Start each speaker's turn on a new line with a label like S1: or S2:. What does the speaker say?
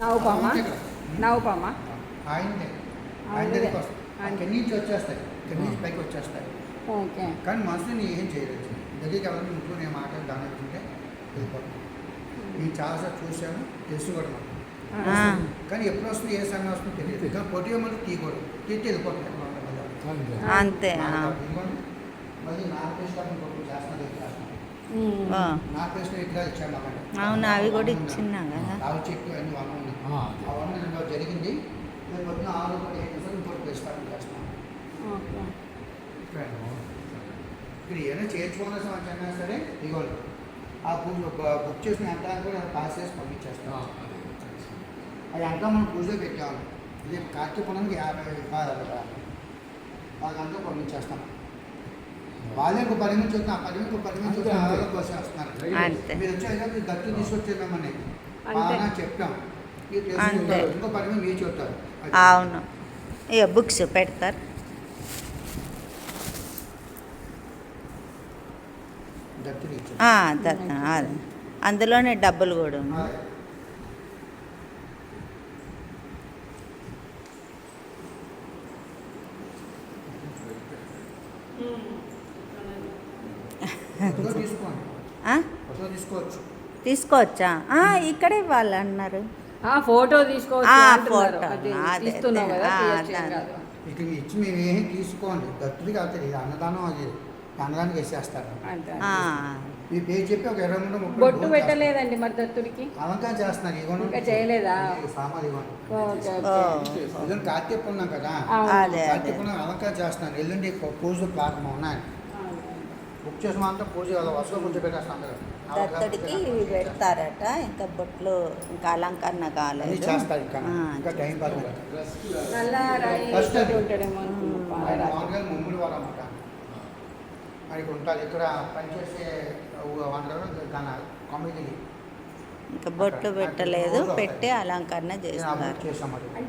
S1: నవ్వుపామా
S2: ఆయనదే ఆయన
S1: ఆయనదే.
S2: దగ్గరికి వస్తాయి
S1: ఆయన-
S2: నుంచి వచ్చేస్తాయి నుంచి పైకి వచ్చేస్తాయి
S1: ఓకే
S2: కానీ మనసుని ఏం చేయలేదు దగ్గరికి ఎవరైనా ఇంట్లో నేను మాట్లాడి దాని ఉంటే వెళ్ళిపోతాను నేను చాలాసార్లు చూశాను తెలుసు కూడా. కానీ ఎప్పుడు వస్తుంది ఏ సమయం వస్తుందో తెలియదు కానీ పొట్టి మళ్ళీ తీయకూడదు ఉంటాం మళ్ళీ.
S3: అంతే.
S2: మళ్ళీ నా చేస్తున్నది పేస్ట్ ఇక్కడ ఇచ్చాను అన్నమాట
S3: అవును అవి కూడా ఇచ్చినా కదా
S2: చెట్టు అన్ని వనం ఇక్కడ ఏమైనా చేర్చుకోవాల్సిన వచ్చినా సరే ఇదిగోండి ఆ పూజ బుక్ చేసిన యంత్రాన్ని కూడా పాస్ చేసి పంపించేస్తాం. ఆ యంత్రం మనం పూజలో పెట్టాము ఇది కార్తీక పుణ్యానికి యాభై వాళ్ళంతా పంపించేస్తాం. వాళ్ళే ఒక పది మంది చూస్తున్నా పది మంది ఒక పది మంది చూస్తున్నా వాళ్ళ కోసం వస్తున్నారు
S3: అంతే.
S2: మీరు మీరు గట్టి తీసుకొచ్చేద్దామని
S1: అంతే.
S2: బాగా చెప్తాం మీరు ఇంకో పది మంది మీరు చెప్తారు
S3: అవును. ఇక బుక్స్ పెడతారు
S2: గట్టిగా ఇచ్చారు
S3: ఆ, ద- అదే అందులోనే డబ్బులు కూడా ఉన్నాయి.
S2: తీసుకోవచ్చు.
S3: తీసుకోవచ్చా? ఆ, ఇక్కడే వాళ్ళు అన్నారు
S1: ఆ ఫోటో తీసుకోవచ్చు
S2: ఇచ్చి మేము ఏం తీసుకోండి. దత్తుడికి అవుతుంది ఇది అన్నదానం అది. అన్నదానికి వేసేస్తారు. మీ పేరు చెప్పి ఒక ఇరవై మూడు ముప్పై
S1: బొట్టు పెట్టలేదండి మరి దత్తుడికి.
S2: అలంకారం చేస్తున్నారు ఇవ్వండి
S1: ఇంకా చేయలేదా?
S2: సామాన్ ఇవ్వండి కార్తీక పుణ్యం కదా? కార్తీక పుణ్యం అలంకారం చేస్తున్నారు. ఎల్లుండి పూ- పూజలు ప్రారంభం ఉన్నాయి బుక్ చేసిన అంతా పూజ వరుసలో కొంచెం పెట్టేస్తాను కదా.
S3: దత్తడికి ఇవి పెడతారట. ఇంకా బొట్లు ఇంకా అలంకరణ కాలేదు.
S2: చేస్తారు ఇంకా ఇంకా టైం పడుతుంది.
S1: నల్ల రాయి
S2: ఫస్ట్ అది. మామూలుగా ముమ్ముడి అన్నమాట. ఆయనకి ఉంటుంది ఇక్కడ పనిచేసే
S3: ఇంకా బొట్లు పెట్టలేదు. పెట్టి అలంకరణ చేస్తారు
S2: చేసాం మరి